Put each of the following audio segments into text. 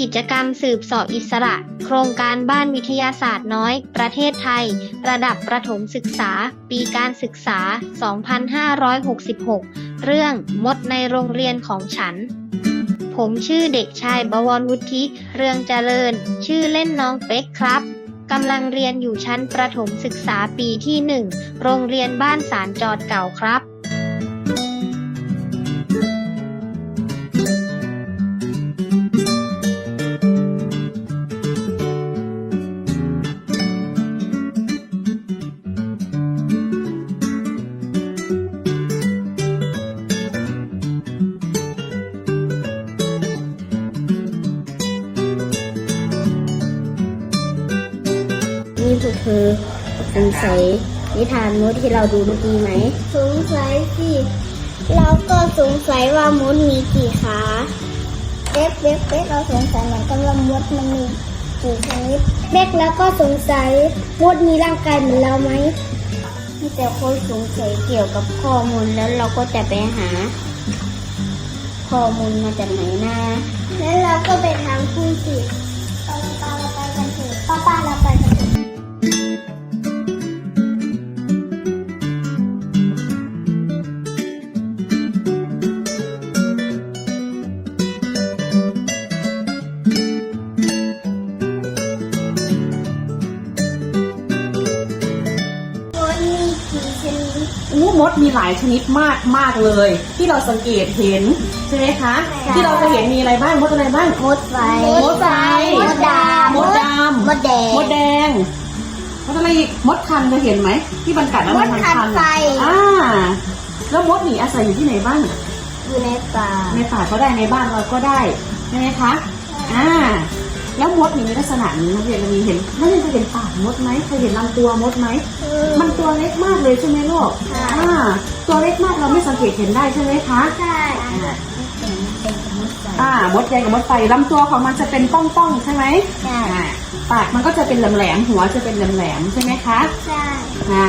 กิจกรรมสืบสอบอิสระ โครงการบ้านวิทยาศาสตร์น้อย ประเทศไทย ระดับประถมศึกษา ปีการศึกษา 2566 เรื่องมดในโรงเรียนของฉัน ผมชื่อเด็กชายบวรวุฒิ เรืองเจริญ ชื่อเล่นน้องเป๊กครับกำลังเรียนอยู่ชั้นประถมศึกษาปีที่หนึ่งโรงเรียนบ้านสารจอดเก่าครับ นี่พวกเธอสงสัยนิทานมดที่เราดูเมื่อกี้ไหม สงสัยสิเราก็สงสัยว่ามดมีกี่ขาเบ๊กเบ๊กเบ๊กเราสงสัยเหมือนกันว่ามดมันมีกี่ชนิดเบ๊กแล้วก็สงสัยมดมีร่างกายเหมือนเราไหมมีแต่คนสงสัยเกี่ยวกับข้อมูลแล้วเราก็จะไปหา ข้อมูลมาจากไหนนะแล้วเราก็ไปถามคุณสิป้าป้าเราไปกันเถอะป้าป้าเราไปกัน กี่ชนิดอู้มดมีหลายชนิดมากมากเลย ที่เราสังเกตเห็นใช่ไหมคะที่เราจะเห็นมีอะไรบ้างมดอะไรบ้าง มดไฟมดไฟ มดดำมดดำมดแดง มดแดงมดอะไรอีกมดคันเคยเห็นไหมที่มันกัดแล้วมันมดคันคันไฟ อ่าแล้วมดหนีอาศัยอยู่ที่ไหนบ้าง อยู่ในป่า ในป่าก็ได้ในบ้านเราก็ได้ใช่ไหมคะ อ่า แล้วมดนี่มีลักษณะนี้นักเรียนเรามีเห็นนักเรียนเคยเห็นปากมดไหมเคยเห็นลำตัวมดไหมมันตัวเล็กมากเลยใช่ไหมลูกค่ะอ่าตัวเล็กมากเราไม่สังเกตเห็นได้ใช่ไหมคะใช่อ่ามดแดงกับมดไฟลำตัวของมันจะเป็นป้องๆใช่ไหมใช่อ่าปากมันก็จะเป็นแหลมๆหัวจะเป็นแหลมๆใช่ไหมคะใช่อ่า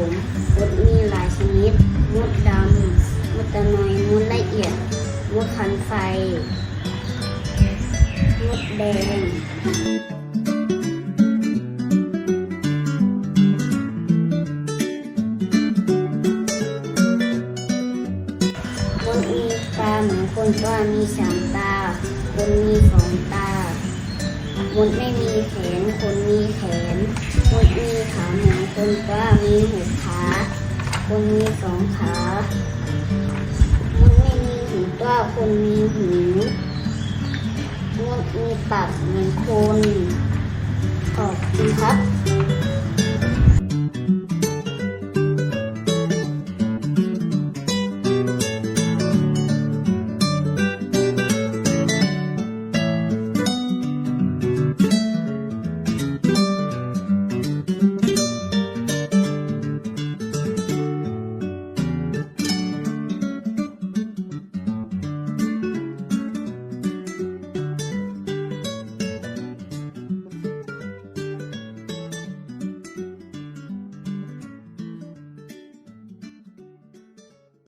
ผมมดมีหลายชนิด มดดำ มดตะนอย มดละเอียด มดคันไฟ มดแดงมดมีตาเหมือนคนก็มีสามตา คนมีสองตามดไม่มีแขน คนมีแขน มดมีขาเหมือน คนป้ามีหกขา คนมีสองขามดไม่มีหูตัวคนมีหูมดมีปากเหมือนคนขอบคุณครับ